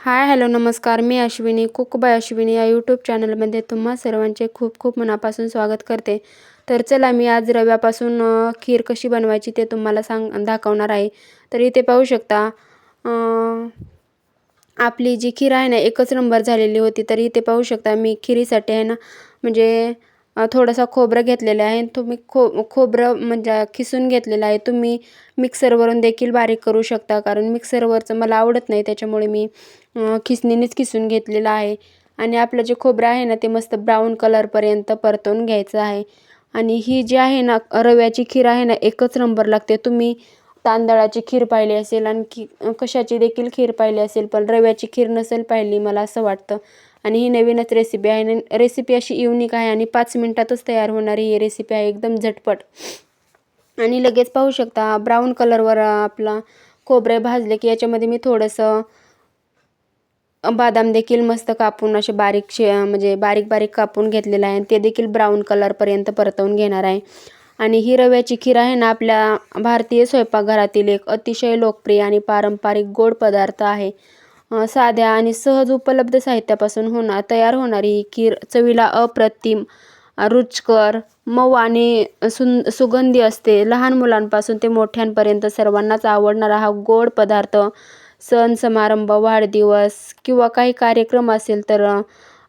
हाय hello नमस्कार. मी Ashwini cook by Ashwini या यूट्यूब चॅनलमध्ये तुम्हा सर्वांचे खूप खूप मनापासून स्वागत करते. तर चला मी आज रव्यापासून खीर कशी बनवायची ते तुम्हाला सांग दाखवणार आहे. तर इथे पाहू शकता आपली जी खीर आहे ना एकच नंबर झालेली होती. तर इथे पाहू शकता मी खिरीसाठी आहे ना म्हणजे थोडासा खोबरं घेतलेलं आहे. तुम्ही खो खोबरं म्हणजे खिसून घेतलेलं आहे. तुम्ही मिक्सरवरून देखील बारीक करू शकता. कारण मिक्सरवरचं मला आवडत नाही. त्याच्यामुळे मी खिसणीनेच खिसून घेतलेलं आहे. आणि आपलं जे खोबरं आहे ना ते मस्त ब्राऊन कलरपर्यंत परतवून घ्यायचं आहे. आणि ही जी आहे ना रव्याची खीर आहे ना एकच नंबर लागते. तुम्ही तांदळाची खीर पाहिली असेल आणखी कशाची देखील खीर पाहिली असेल पण रव्याची खीर नसेल पाहिली मला असं वाटतं. आणि ही नवीनच रेसिपी आहे रेसिपी अशी युनिक आहे आणि पाच मिनटातच तयार होणारी ही रेसिपी आहे एकदम झटपट. आणि लगेच पाहू शकता ब्राऊन कलरवर आपला खोबरे भाजले की याच्यामध्ये मी थोडंसं बदाम देखील मस्त कापून असे बारीक शे म्हणजे बारीक बारीक कापून घेतलेलं आहे आणि ते देखील ब्राऊन कलरपर्यंत परतवून घेणार आहे. आणि ही रव्याची खीर आहे ना आपल्या भारतीय स्वयंपाकघरातील एक अतिशय लोकप्रिय आणि पारंपरिक गोड पदार्थ आहे. साध्या आणि सहज उपलब्ध साहित्यापासून होणार तयार होणारी ही खीर चवीला अप्रतिम रुचकर मऊ आणि सुन सुगंधी असते. लहान मुलांपासून ते मोठ्यांपर्यंत सर्वांनाच आवडणारा हा गोड पदार्थ सण समारंभ वाढदिवस किंवा काही कार्यक्रम असेल तर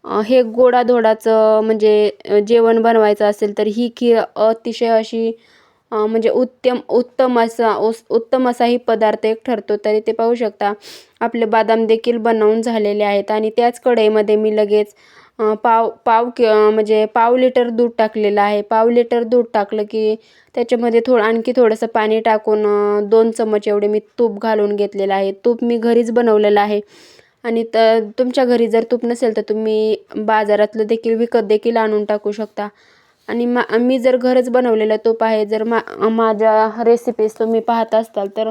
हे गोडाधोडाचं म्हणजे जेवण बनवायचं असेल तर ही खीर अतिशय अशी म्हणजे उत्तम उत्तम असा उस उत्तम असा ही पदार्थ एक ठरतो. तरी ते पाहू शकता आपले बदाम देखील बनवून झालेले आहेत. आणि त्याच कढईमध्ये मी लगेच पाव पाव कि म्हणजे पाव लिटर दूध टाकलेलं आहे. पाव लिटर दूध टाकलं की त्याच्यामध्ये थोडं आणखी थोडंसं पाणी टाकून दोन चमच एवढे मी तूप घालून घेतलेलं आहे. तूप मी घरीच बनवलेलं आहे. आणि त तुमच्या घरी जर तूप नसेल तर तुम्ही बाजारातलं देखील विकत देखील आणून टाकू शकता. आणि मा मी जर घरच बनवलेलं तूप आहे जर मा माझ्या रेसिपीज तुम्ही पाहत असताल तर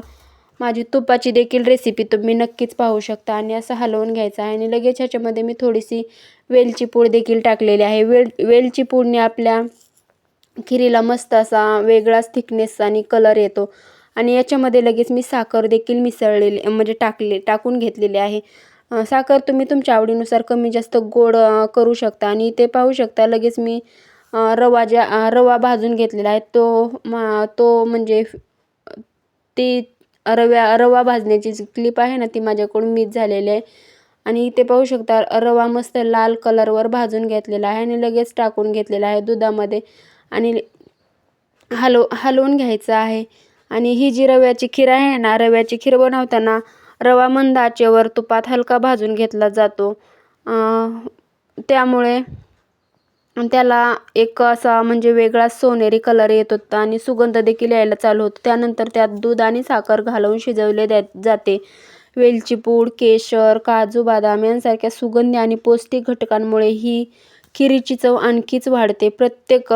माझी तुपाची देखील रेसिपी तुम्ही नक्कीच पाहू शकता आणि असं हलवून घ्यायचं आहे. आणि लगेच ह्याच्यामध्ये मी थोडीशी वेलची पूड देखील टाकलेली आहे. वेल वेलची पूडने आपल्या खिरीला मस्त असा वेगळाच थिकनेस आणि कलर येतो. आणि याच्यामध्ये लगेच मी साखर देखील मिसळलेली म्हणजे टाकले टाकून घेतलेली आहे. साखर तुम्ही तुमच्या आवडीनुसार कमी जास्त गोड करू शकता. आणि ते पाहू शकता लगेच मी रवा ज्या रवा भाजून घेतलेला आहे तो मा तो म्हणजे ती रव्या रवा भाजण्याची जी क्लिप आहे ना ती माझ्याकडून मिस झालेली आहे. आणि इथे पाहू शकता रवा मस्त लाल कलरवर भाजून घेतलेला आहे आणि लगेच टाकून घेतलेला आहे दुधामध्ये. आणि हलव हलवून घ्यायचं आहे. आणि ही जी रव्याची खीर आहे ना रव्याची खीर बनवताना रवा मंद आचेवर तुपात हलका भाजून घेतला जातो. त्यामुळे त्याला एक असा म्हणजे वेगळा सोनेरी कलर येत होता आणि सुगंध देखील यायला चालू होतो. त्यानंतर त्यात दूध आणि साखर घालून शिजवले द्या जाते. वेलचीपूड केशर काजू बदाम यांसारख्या सुगंधी आणि पौष्टिक घटकांमुळे ही खिरीची चव आणखीच वाढते. प्रत्येक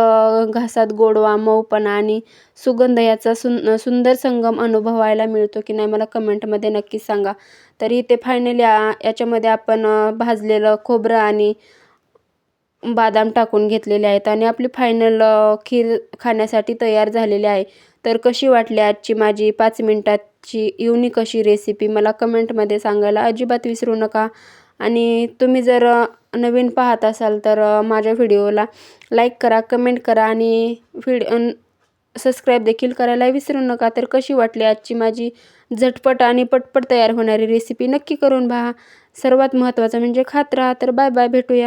घासात गोडवा मऊपणा आणि सुगंध याचा सुन सुंदर संगम अनुभवायला मिळतो की नाही मला कमेंटमध्ये नक्कीच सांगा. तरी ते फायनली याच्यामध्ये आपण भाजलेलं खोबरं आणि बदाम टाकून घेतलेले आहेत आणि आपली फायनल खीर खाण्यासाठी तयार झालेली आहे. तर कशी वाटली आजची माझी पाच मिनटाची युनिक अशी रेसिपी मला कमेंटमध्ये सांगायला अजिबात विसरू नका. आणि तुम्ही जर नवीन पाहत असाल तर माझ्या व्हिडिओला लाईक करा कमेंट करा आणि व्हिड सबस्क्राईब देखील करायला विसरू नका. तर कशी वाटली आजची माझी झटपट आणि पटपट तयार होणारी रेसिपी नक्की करून पहा. सर्वात महत्त्वाचं म्हणजे खात राहा. तर बाय बाय भेटूया.